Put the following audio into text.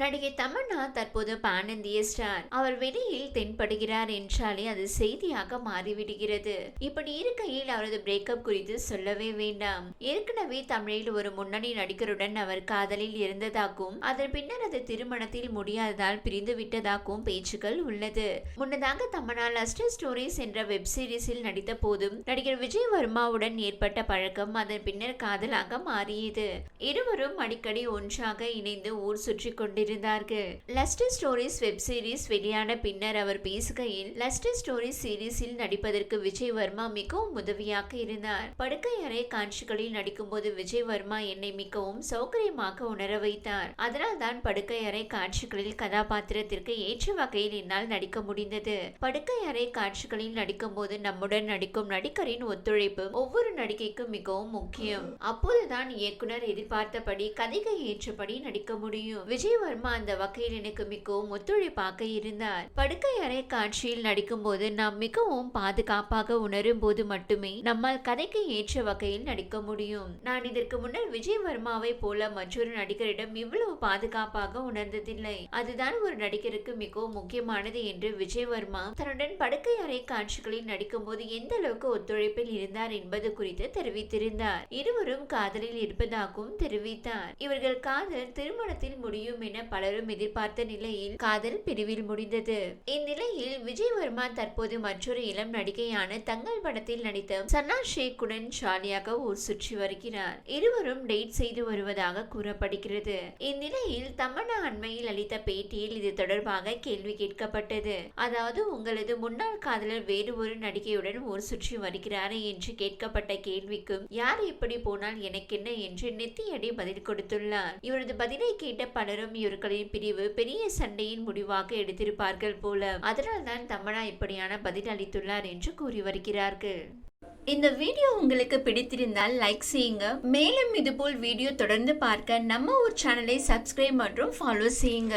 நடிகை தமன்னா தற்போது பான் இந்திய ஸ்டார். அவர் வெளியில் தென்படுகிறார் என்றாலே அது செய்தியாக மாறிவிடுகிறது. இப்படி இருக்கையில் அவரது பிரேக்கப் குறித்து சொல்லவே வேண்டாம். ஏற்கனவே தமிழில் ஒரு முன்னணி நடிகருடன் அவர் காதலில் இருந்ததாகவும் அதன் பின்னர் அது திருமணத்தில் முடியாததால் பிரிந்து விட்டதாகவும் பேச்சுக்கள் உள்ளது. முன்னதாக தமன்னா லஸ்டர் ஸ்டோரிஸ் என்ற வெப் சீரிஸில் நடித்த போதும் நடிகர் விஜய் வர்மாவுடன் ஏற்பட்ட பழக்கம் அதன் பின்னர் காதலாக மாறியது. இருவரும் அடிக்கடி ஒன்றாக இணைந்து ஊர் சுற்றி கொண்டிருந்தார்கள் லஸ்டர் ஸ்டோரிஸ் வெப் சீரிஸ் வெளியான பின்னர் அவர் பேசுகையில் லஸ்டர் ஸ்டோரிஸ் சீரீஸில் நடிப்பதற்கு விஜய் வர்மா மிகவும் உதவியாக இருந்தார். படுக்கை அறை காட்சிகளில் நடிக்கும்போது விஜய் வர்மா என்னை மிகவும் சௌகரியமாக உணர வைத்தார். அதனால் தான் படுக்கை அறை காட்சிகளில் கதாபாத்திரத்திற்கு ஏற்ற வகையில் என்னால் நடிக்க முடிந்தது. படுக்கை அறை காட்சிகளில் நடிக்கும்போது நம்முடன் நடிக்கும் நடிகரின் ஒத்துழைப்பு ஒவ்வொரு நடிகைக்கும் மிகவும் முக்கியம். அப்போதுதான் இயக்குனர் எதிர்பார்த்தபடி கதைக்கு ஏற்றபடி நடிக்க முடியும். விஜய் வர்மா அந்த வகையில் எனக்கு மிகவும் ஒத்துழைப்பாக இருந்தார். படுக்கை அறை காட்சியில் நடிக்கும் போது நாம் மிகவும் பாதுகாப்பாக உணரும் போது மட்டுமே நம்மால் கதைக்கு ஏற்ற வகையில் நடிக்க முடியும். நான் இதற்கு முன்னர் விஜய் வர்மாவை போல மற்றொரு நடிகரிடம் இவ்வளவு பாதுகாப்பாக உணர்ந்ததில்லை. அதுதான் ஒரு நடிகருக்கு மிகவும் முக்கியமானது என்று விஜய் வர்மா தன்னுடன் படுக்கை அறை காட்சிகளில் நடிக்கும் போது எந்த அளவுக்கு ஒத்துழைப்பில் இருந்தார் என்பது குறித்து தெரிவித்திருந்தார். இருவரும் காதலில் இருப்பதாகவும் தெரிவித்தார். இவர்கள் காதல் திருமணத்தில் முடியும் என என பலரும் எதிர்பார்த்த நிலையில் காதல் பிரிவில் முடிந்தது. இந்நிலையில் விஜய் வர்மா தற்போது மற்றொரு இளம் நடிகையான தங்கள் படத்தில் நடித்த சன்னா ஷேக்குடன் ஜாலியாக ஊர் சுற்றி வருகிறார். இருவரும் டேட் செய்து வருவதாக கூறப்படுகிறது. இந்நிலையில் தமன்னா அண்மையில் அளித்த பேட்டியில் இது தொடர்பாக கேள்வி கேட்கப்பட்டது. அதாவது உங்களது முன்னாள் காதலர் வேறு ஒரு நடிகையுடன் ஊர் சுற்றி வருகிறாரே என்று கேட்கப்பட்ட கேள்விக்கும் யார் இப்படி போனால் எனக்கென்ன? என்று நெத்தியடி பதில் கொடுத்துள்ளார். இவரது பதிலை கேட்ட பலரும் இவர் இவர்களின் பிரிவு பெரிய சண்டையின் முடிவாக எடுத்திருப்பார்கள் போல. அதனால்தான் தமனா இப்படியான பதில் அளித்துள்ளார் என்று கூறி வருகிறார்கள். இந்த வீடியோ உங்களுக்கு பிடித்திருந்தால் லைக் செய்யுங்க. மேலும் இதுபோல் வீடியோ தொடர்ந்து பார்க்க நம்ம ஒரு சேனலை சப்ஸ்கிரைப் மற்றும் ஃபாலோ செய்யுங்க.